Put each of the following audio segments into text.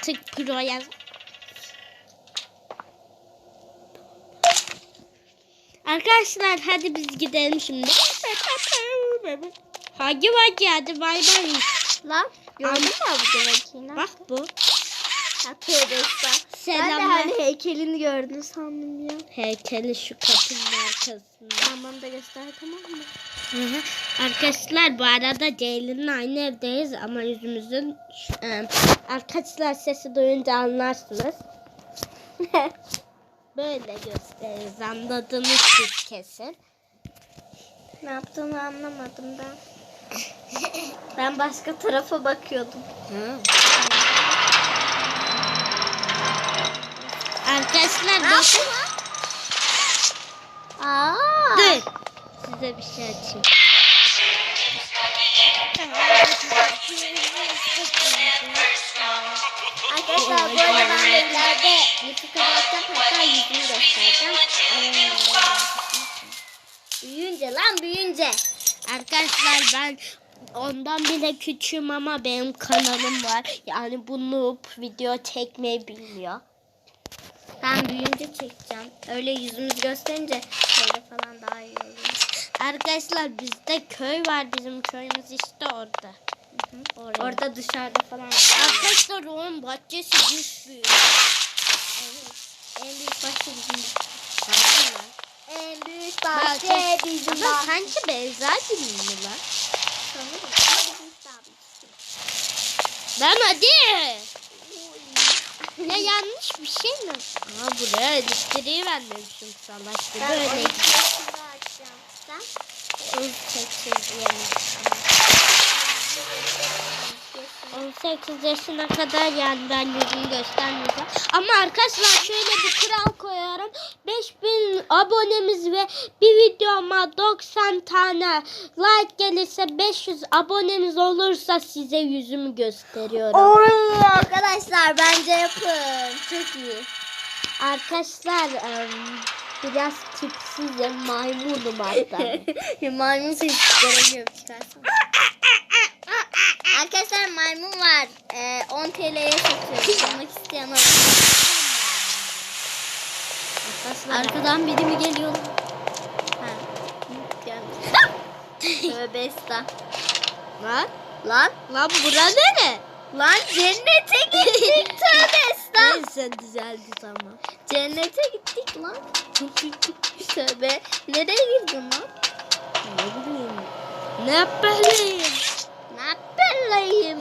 artık proya Arkadaşlar hadi biz gidelim şimdi. Hagi Vagi hadi bay bay. Lan gördün mü bakayım? Bak bu. Ha, tövbe estağfurullah. Ben de hani heykelini gördün sandım ya. Heykeli şu kapının arkasında. Tamam da göster tamam mı? Hı hı. Arkadaşlar bu arada Ceylin'le aynı evdeyiz ama yüzümüzün e, arkadaşlar sesi duyunca anlarsınız. Böyle gösteririz anladınız siz kesin. ne yaptığını anlamadım ben. ben başka tarafa bakıyordum. Arkadaşlar Ne bak. yaptın lan? Aa. Dur. Size bir şey açayım. Arkadaşlar ben de ileride YouTube kanalda hatta yüzümü göstereceğim. Büyüyünce lan büyüyünce. Arkadaşlar ben ondan bile küçüğüm ama benim kanalım var. Yani bu video çekmeyi bilmiyor. Ben büyüyünce çekeceğim. Öyle yüzümüzü gösterince şöyle falan daha iyi olur. Arkadaşlar bizde köy var bizim köyümüz işte orada. Oraya. Orada dışarıda falan. Arkadaşlar onun bahçesi büyük büyük. Evet. En büyük bahçe bizim. Harbi. En büyük Bahçe bahçe bizim Ama sanki Beyza gibi mi lan? Lan hadi. Ya yanlış bir şey mi? Aa buraya elektriği vermemişim salak. Ben Böyle 12 yaşında açacağım. Sen? 18 yani. 18 yaşına kadar yani ben yüzümü göstermeyeceğim. Ama arkadaşlar şöyle bir kural koyuyorum. 5000 abonemiz ve bir videoma 90 tane like gelirse 500 abonemiz olursa size yüzümü gösteriyorum. Oy arkadaşlar bence yapın. Çok iyi. Arkadaşlar em, biraz tipsizim maymunum hatta. maymun sesi göremiyorum çıkarsana. Arkadaşlar maymun var. Ee, 10 TL'ye satıyoruz. Almak isteyen. Arkadaşlar Arkadan biri mi geliyor? Ha. Tövbe lan, Lan. lan bura nere? Lan cennete gittik. Tövbe estağ. Neyse düzeldi tamam. Cennete gittik lan. Tövbe. Nereye girdin lan? Ne bileyim. Ne yapayım? Ne yapayım?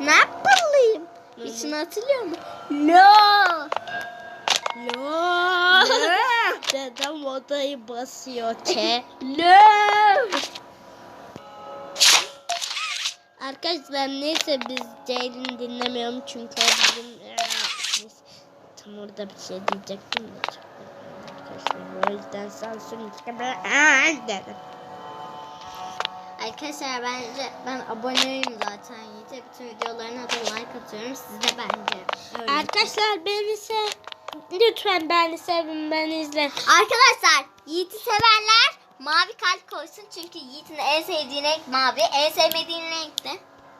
ne yapayım? Hiç şunu hatırlıyor musun? No. Lo. Dedem odayı basıyor ke. No. Arkadaşlar neyse biz Ceylin dinlemiyorum çünkü o bizim biz tam orada bir şey diyecektim de. Arkadaşlar o yüzden sansür dedim. Arkadaşlar bence ben aboneyim zaten Yiğit'e. Bütün videolarına da like atıyorum. Siz de bence öyle. Arkadaşlar beni sev lütfen beni sevin beni izleyin. Arkadaşlar Yiğit'i sevenler mavi kalp koysun. Çünkü Yiğit'in en sevdiği renk mavi. En sevmediğin renk de.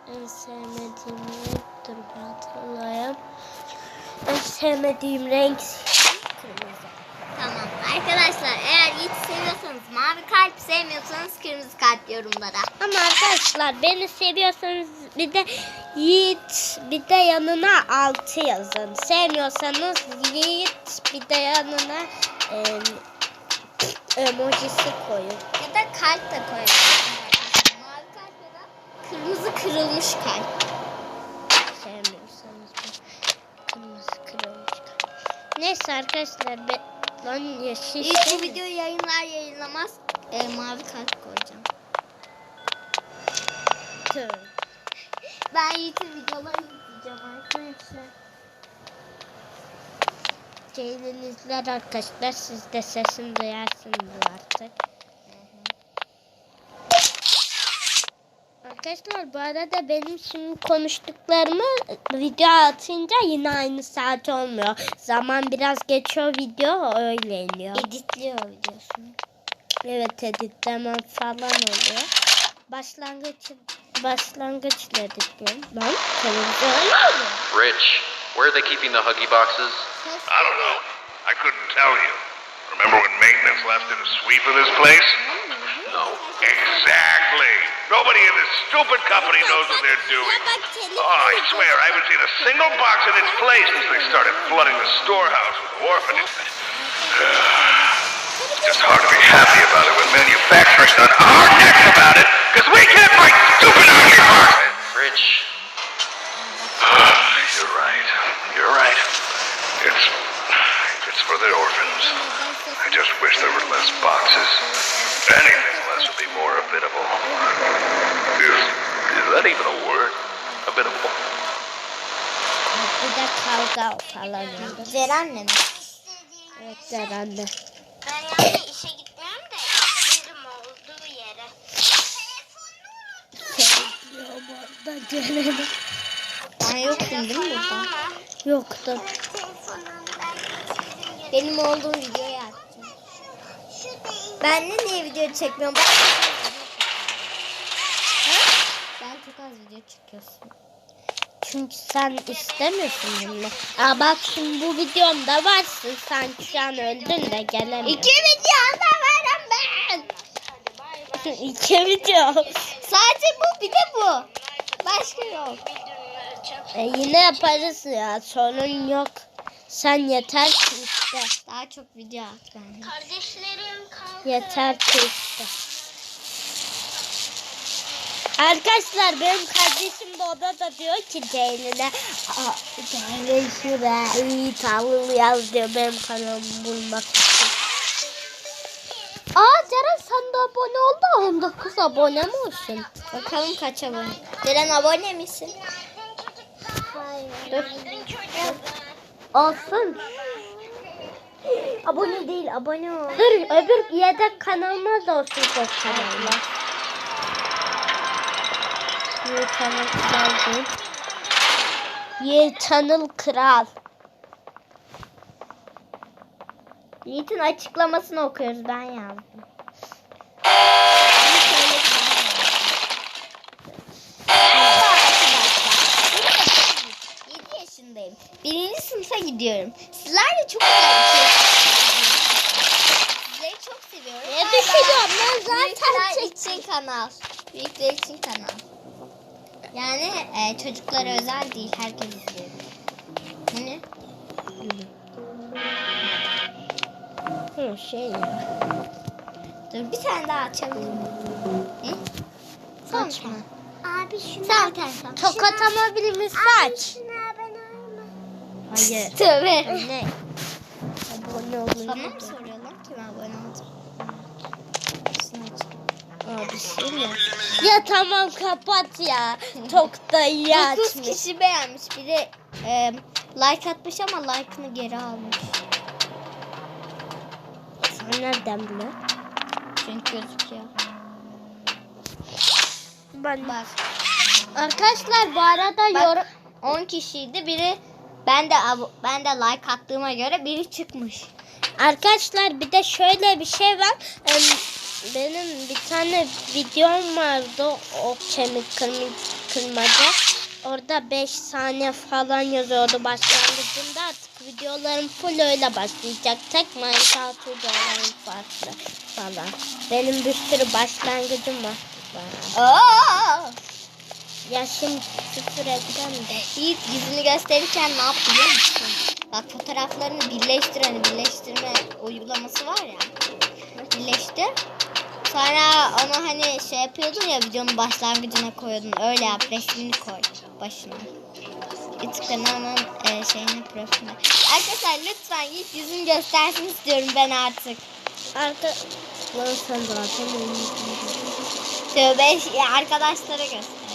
En sevmediğim renk dur bir hatırlayayım. En sevmediğim renk kırmızı. Tamam. Arkadaşlar eğer kalp, sevmiyorsanız kırmızı kalp yorumlara. Ama arkadaşlar beni seviyorsanız bir de Yiğit bir de yanına altı yazın. Sevmiyorsanız Yiğit bir de yanına em, emojisi koyun. Ya da kalp de koyun. Mavi kalp ya da kırmızı kırılmış kalp. Sevmiyorsanız kırmızı kırılmış. Neyse arkadaşlar ben lan yeşil şey bu videoyu yayınlar yayınlamaz e, mavi kalp koyacağım. Ben Yiğit'in videolarını izleyeceğim arkadaşlar. Ceylin izler arkadaşlar. Siz de sesini duyarsınız artık. Arkadaşlar bu arada benim şimdi konuştuklarımı video atınca yine aynı saat olmuyor. Zaman biraz geçiyor video öyle iniyor. Editliyor videosunu. Evet editlemem falan oluyor. Başlangıç Başlangıç dedik ben. Ben televizyon Rich, where are they keeping the Huggy boxes? I don't know. I couldn't tell you. Remember when maintenance left did a sweep of this place? No. Exactly. Nobody in this stupid company knows what they're doing. Oh, I swear, I haven't seen a single box in its place since they started flooding the storehouse with orphanage. Just hard to be happy about it when manufacturing's on our necks about it, because we can't fight stupid ugly boxes. Rich, ah, You're right. You're right. It's it's for the orphans. I just wish there were less boxes. Anything less would be more habitable. Is, is that even a word? Habitable? Bir de kavga falan oldu. Ceren mi? Evet herhalde. Ben yani işe gitmiyorum da giderim olduğu yere. Ben yoktum değil mi burada? Yoktu. Benim olduğum videoyu attım. Ben de niye video çekmiyorum? Sen çok az video çekiyorsun. Çünkü sen istemiyorsun bunu. Aa bak şimdi bu videomda varsın. Sen şu an öldün de gelemiyorsun. İki video da varım ben. İki video. Sadece bu bir de bu. Başka yok. E, yine yaparız ya. Sorun yok. Sen yeter ki iste. Daha çok video at ben. Kardeşlerim kaldı. Yeter ki iste. Arkadaşlar benim kardeşim de odada diyor ki Ceylin'e "Aa, Ceylin şuraya iyi tavır yaz diyor benim kanalımı bulmak için. Aa Ceren sen de abone oldu 19 abone mi olsun? Bakalım kaç abone. Ceren abone misin? Dur. Olsun. Abone değil abone ol. Dur öbür yedek kanalıma da olsun kanallar. Ye Channel Kral. Ye Channel Kral. Yiğit'in açıklamasını okuyoruz ben yazdım. 7 yaşındayım. Birinci sınıfa gidiyorum. Sizlerle çok güzel bir şey. Sizleri çok seviyorum. Ne düşünüyorum ben zaten Büyükler çek- için kanal. Büyükler için kanal. Yani e, çocuklara özel değil. Herkes izliyor. Hani? Hı, şey ya. Dur bir tane daha açabilirim. Ne? Son bir Açma. tane. Abi şunu Sen. Tokat atabilir misin? Saç. Hayır. Tövbe. Ne? Abone olun. Bana mı soruyor lan kim abone olacak? Şunu aç. Ya tamam kapat ya. Çok da iyi 9 açmış. kişi beğenmiş. Biri e, like atmış ama like'ını geri almış. Sen nereden biliyorsun? Çünkü gözüküyor. Ben Bak. Arkadaşlar bu arada Bak yorum 10 kişiydi. Biri ben de abo- ben de like attığıma göre biri çıkmış. Arkadaşlar bir de şöyle bir şey var. Em, Benim bir tane videom vardı o kemik kırma, kırmaca. Orada 5 saniye falan yazıyordu başlangıcında artık videolarım full öyle başlayacak. Tek Minecraft videolarım farklı falan. Benim bir sürü başlangıcım var. Aa! Yaşım küfür edeceğim de. Yiğit yüzünü gösterirken ne yap biliyor musun? Bak fotoğraflarını birleştir hani birleştirme uygulaması var ya. Birleştir. Sonra onu hani şey yapıyordun ya videonun başlangıcına koyuyordun. Öyle yap resmini koy başına. YouTube kanalının e, şeyine profiline. Arkadaşlar lütfen Yiğit yüzünü göstersin istiyorum ben artık. Arka... Lan sen zaten Tövbe arkadaşlara gösterdim.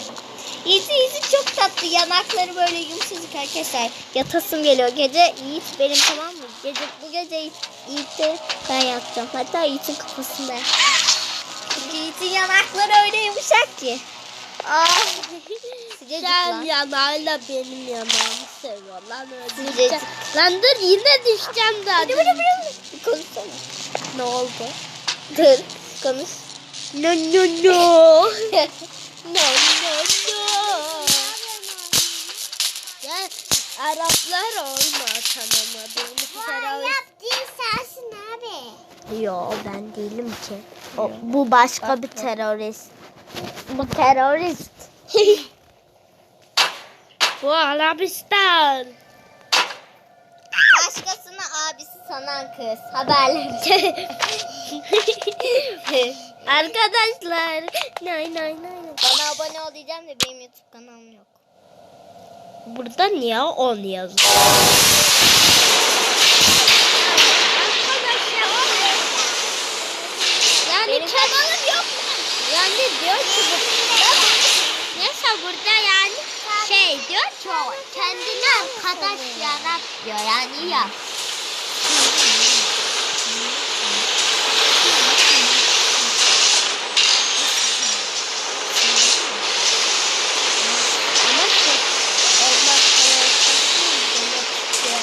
Yiğit'in yüzü çok tatlı. Yanakları böyle yumuşacık arkadaşlar. Yatasım geliyor. Gece Yiğit benim tamam mı? Gece bu gece Yiğit, Yiğit'i ben yatacağım. Hatta Yiğit'in kafasında yatacağım. Yiğit'in yanakları öyle yumuşak ki. Ah. Sıcacık Sen lan. yanağıyla benim yanağımı seviyor lan öldüreceğim. Sıcacık. Lan dur yine düşeceğim Hadi zaten. bırak bırak. Bir konuşsana. Ne oldu? Dur konuş. No no no. No no no. Araplar olma tanımadığım terörist. değil sensin abi. Yo ben değilim ki. O, bu başka bir terörist. Bu terörist. bu Arabistan. Başkasına abisi sanan kız. Haberleri. Arkadaşlar. Nay nay. nay. Bana abone ol diyeceğim de benim YouTube kanalım yok. Burada niye 10 yazıyor? Yani Benim kanalım yok. Yani diyor ki neyse burada yani şey diyor ki kendine arkadaş yarat diyor yani ya. Ama şey olmak demek istiyor.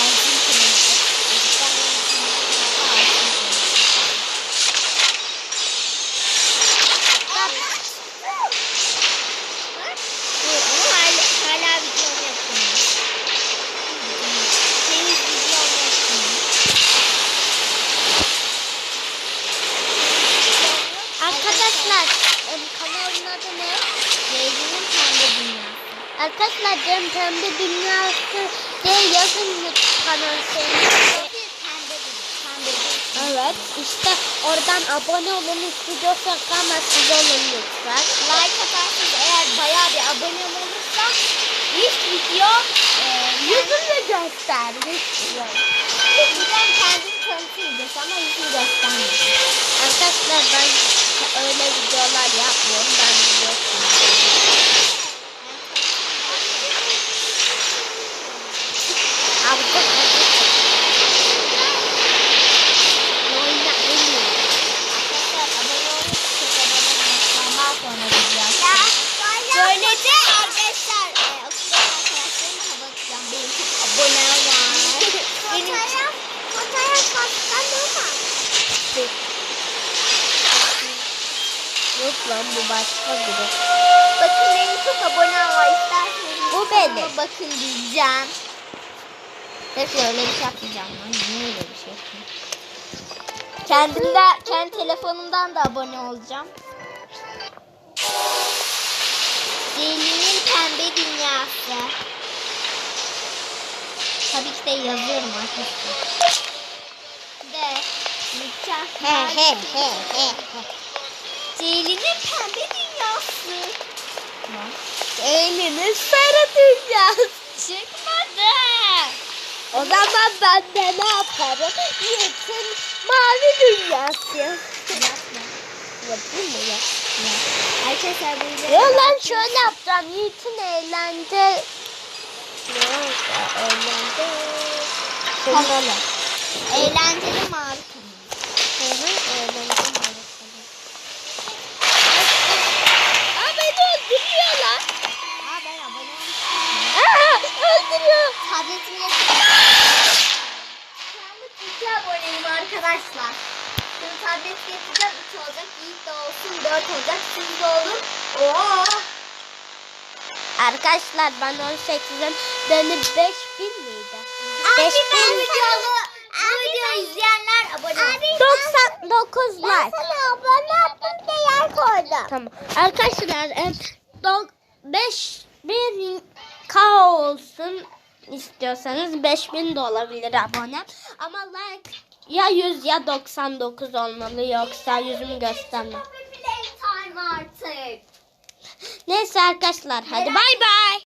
Ağzım kırmızı. İnsanların kanalına ağzım kırmızı. Dur, ama hala, hala videom yapıyorum. Senin videom yapıyorum. Arkadaşlar em, kanalın adı ne? Ceylin'in pembe dünyası. Arkadaşlar Cem Pembe Dünyası diye yazın lütfen kanal şeyini. Pembe dünyası. Pembe dünyası. Evet işte oradan abone olun hiç video çekemezsiniz olun lütfen. Like atarsınız eğer bayağı bir abone olursa ilk video e, Yüzünü göstermiş. Bizden kendim tanıtmayacağız ama yüzünü göstermeyeceğiz. Arkadaşlar ben öyle videolar yapmıyorum. Ben video Abi çok Oyna bilmiyorum. Arkadaşlar abone olun. Çok abone olun. Ondan sonra video Böylece arkadaşlar e, okuldan arkadaşlarıma hava atacağım. Benim çok abonem var. Benim fotoğraf, fotoğraf başka ne var? Yok lan bu başka biri. Bakın benim çok abonem var. İsterseniz Bu benim. bakın diyeceğim. Hep öyle bir şey yapmayacağım lan. Niye öyle bir şey yapayım? Kendimde, kendi telefonumdan da abone olacağım. Zeylin'in pembe dünyası. Tabii ki de yazıyorum arkadaşlar. De mükemmel. Ceylin'in pembe dünyası. Elinin sarı dünyası. Çıkmadı. O zaman ben de ne yaparım? Yiğit'in mavi dünyası. Yapma. Yapayım mı ya? Arkadaşlar bu Ya lan şöyle yapacağım. Yiğit'in eğlence... Yok eğlence... Kanalı. 5 getireceğim 3 olacak. Yiğit de olsun 4 olacak. Siz de olun. Oo. Arkadaşlar ben 18'im. Beni 5000 miydi? Abi 5000 videolu videoyu izleyenler abone olun. 99 like. Ben sana abone yaptım diye yer koydum. Tamam. Arkadaşlar 5000 k olsun istiyorsanız 5000 de olabilir abone. Ama like ya 100 ya 99 olmalı yoksa yüzümü artık. Neyse arkadaşlar hadi bay bay.